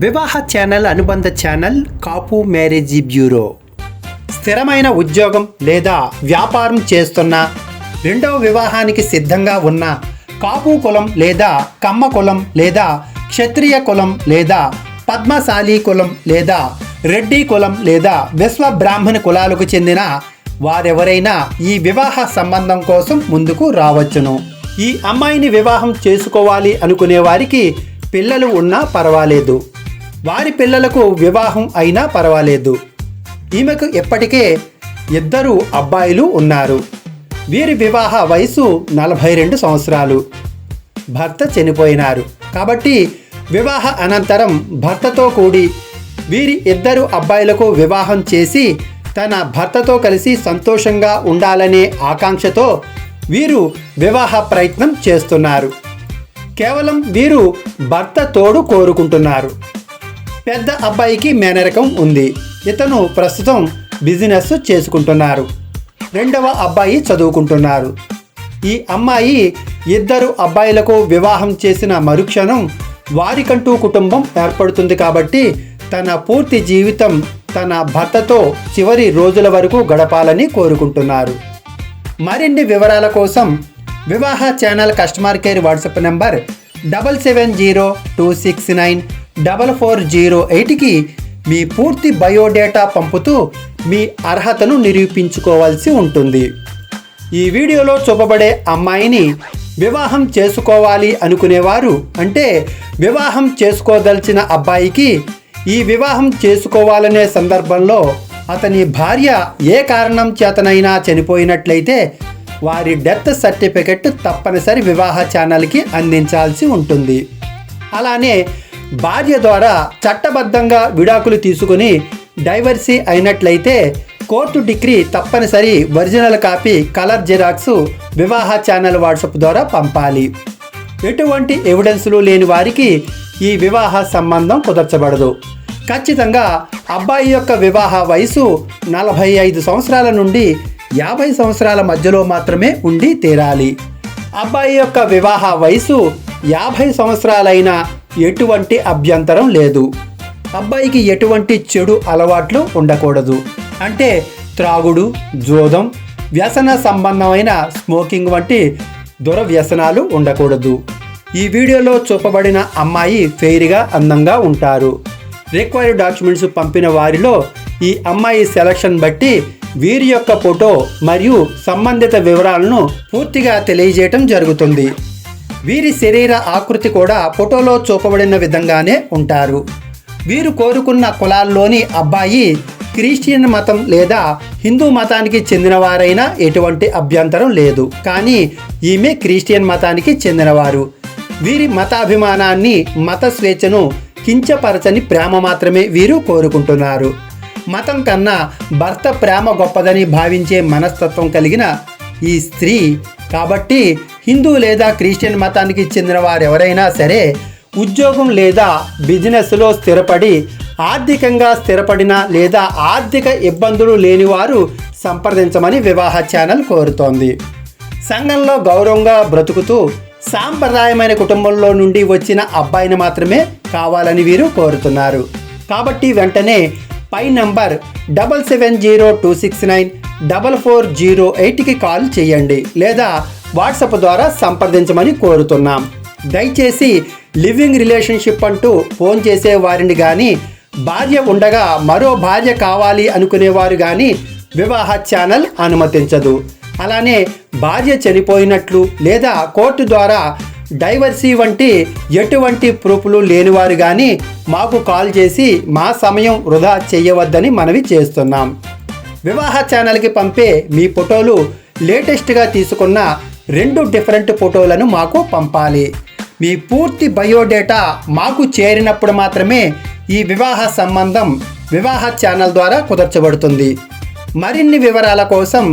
వివాహ ఛానల్ అనుబంధ ఛానల్ కాపు marriage bureau. స్థిరమైన ఉద్యోగం లేదా వ్యాపారం చేస్తున్న రెండవ వివాహానికి సిద్ధంగా ఉన్న కాపు కులం లేదా కమ్మ కులం లేదా క్షత్రియ కులం లేదా పద్మశాలి కులం లేదా రెడ్డి కులం లేదా విశ్వ బ్రాహ్మణ కులాలకు చెందిన వారెవరైనా ఈ వివాహ సంబంధం కోసం ముందుకు రావచ్చును. ఈ అమ్మాయిని వివాహం చేసుకోవాలి అనుకునే వారికి పిల్లలు ఉన్నా పర్వాలేదు. వారి పిల్లలకు వివాహం అయినా పర్వాలేదు. ఈమెకు ఇప్పటికే ఇద్దరు అబ్బాయిలు ఉన్నారు. వీరి వివాహ వయసు నలభై రెండు సంవత్సరాలు. భర్త చనిపోయినారు. కాబట్టి వివాహ అనంతరం భర్తతో కూడి వీరి ఇద్దరు అబ్బాయిలకు వివాహం చేసి తన భర్తతో కలిసి సంతోషంగా ఉండాలనే ఆకాంక్షతో వీరు వివాహ ప్రయత్నం చేస్తున్నారు. కేవలం వీరు భర్త తోడు కోరుకుంటున్నారు. పెద్ద అబ్బాయికి మేనరకం ఉంది. ఇతను ప్రస్తుతం బిజినెస్ చేసుకుంటున్నారు. రెండవ అబ్బాయి చదువుకుంటున్నారు. ఈ అమ్మాయి ఇద్దరు అబ్బాయిలకు వివాహం చేసిన మరుక్షణం వారికంటూ కుటుంబం ఏర్పడుతుంది కాబట్టి తన పూర్తి జీవితం తన భర్తతో చివరి రోజుల వరకు గడపాలని కోరుకుంటున్నారు. మరిన్ని వివరాల కోసం వివాహ channel customer care WhatsApp number double seven zero two six nine double four zero ఎయిట్కి మీ పూర్తి బయోడేటా పంపుతూ మీ అర్హతను నిరూపించుకోవాల్సి ఉంటుంది. ఈ వీడియోలో చూపబడే అమ్మాయిని వివాహం చేసుకోవాలి అనుకునేవారు అంటే వివాహం చేసుకోదలిచిన అబ్బాయికి ఈ వివాహం చేసుకోవాలనే సందర్భంలో అతని భార్య ఏ కారణం చేతనైనా చనిపోయినట్లయితే వారి డెత్ సర్టిఫికెట్ తప్పనిసరి వివాహ ఛానల్కి అందించాల్సి ఉంటుంది. అలానే భార్య ద్వారా చట్టబద్ధంగా విడాకులు తీసుకుని డైవర్సీ అయినట్లయితే కోర్టు డిగ్రీ తప్పనిసరి ఒరిజినల్ కాపీ కలర్ జిరాక్స్ వివాహ ఛానల్ వాట్సాప్ ద్వారా పంపాలి. ఎటువంటి ఎవిడెన్స్లు లేని వారికి ఈ వివాహ సంబంధం కుదర్చబడదు. ఖచ్చితంగా అబ్బాయి యొక్క వివాహ వయసు నలభై ఐదు సంవత్సరాల నుండి యాభై సంవత్సరాల మధ్యలో మాత్రమే ఉండి తీరాలి. అబ్బాయి యొక్క వివాహ వయసు యాభై సంవత్సరాలైన ఎటువంటి అభ్యంతరం లేదు. అబ్బాయికి ఎటువంటి చెడు అలవాట్లు ఉండకూడదు. అంటే త్రాగుడు జోదం వ్యసన సంబంధమైన స్మోకింగ్ వంటి దురవ్యసనాలు ఉండకూడదు. ఈ వీడియోలో చూపబడిన అమ్మాయి ఫెయిర్గా అందంగా ఉంటారు. రిక్వైర్డ్ డాక్యుమెంట్స్ పంపిన వారిలో ఈ అమ్మాయి సెలక్షన్ బట్టి వీరి యొక్క ఫోటో మరియు సంబంధిత వివరాలను పూర్తిగా తెలియజేయటం జరుగుతుంది. వీరి శరీర ఆకృతి కూడా ఫోటోలో చూపబడిన విధంగానే ఉంటారు. వీరు కోరుకున్న కులాల్లోని అబ్బాయి క్రిస్టియన్ మతం లేదా హిందూ మతానికి చెందినవారైనా ఎటువంటి అభ్యంతరం లేదు. కానీ ఈమె క్రిస్టియన్ మతానికి చెందినవారు. వీరి మతాభిమానాన్ని మత స్వేచ్ఛను కించపరచని ప్రేమ మాత్రమే వీరు కోరుకుంటున్నారు. మతం కన్నా భర్త ప్రేమ గొప్పదని భావించే మనస్తత్వం కలిగిన ఈ స్త్రీ కాబట్టి హిందూ లేదా క్రిస్టియన్ మతానికి చెందిన వారెవరైనా సరే ఉద్యోగం లేదా బిజినెస్లో స్థిరపడి ఆర్థికంగా స్థిరపడిన లేదా ఆర్థిక ఇబ్బందులు లేనివారు సంప్రదించమని వివాహ ఛానల్ కోరుతోంది. సంఘంలో గౌరవంగా బ్రతుకుతూ సాంప్రదాయమైన కుటుంబంలో నుండి వచ్చిన అబ్బాయిని మాత్రమే కావాలని వీరు కోరుతున్నారు. కాబట్టి వెంటనే పై number double seven zero two six nine double four zero ఎయిట్కి కాల్ చేయండి లేదా వాట్సాప్ ద్వారా సంప్రదించమని కోరుతున్నాం. దయచేసి లివింగ్ రిలేషన్షిప్ అంటూ ఫోన్ చేసే వారిని కానీ భార్య ఉండగా మరో భార్య కావాలి అనుకునేవారు కానీ వివాహ ఛానల్ అనుమతించదు. అలానే భార్య చనిపోయినట్లు లేదా కోర్టు ద్వారా డైవర్సీ వంటి ఎటువంటి ప్రూఫ్లు లేనివారు కానీ మాకు కాల్ చేసి మా సమయం వృధా చేయవద్దని మనవి చేస్తున్నాం. వివాహ ఛానల్కి పంపే మీ ఫోటోలు లేటెస్ట్గా తీసుకున్న రెండు డిఫరెంట్ ఫోటోలను మాకు పంపాలి. మీ పూర్తి బయోడేటా మాకు చేరినప్పుడు మాత్రమే ఈ వివాహ సంబంధం వివాహ ఛానల్ ద్వారా కుదర్చబడుతుంది. మరిన్ని వివరాల కోసం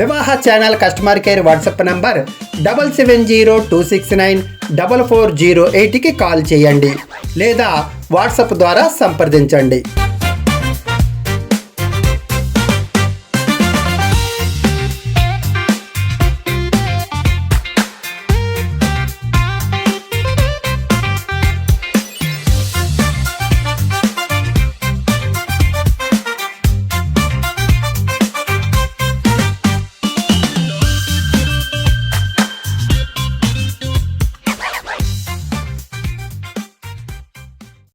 వివాహ channel customer care WhatsApp number double seven zero two six nine double four zero ఎయిట్కి కాల్ చేయండి లేదా వాట్సాప్ ద్వారా సంప్రదించండి.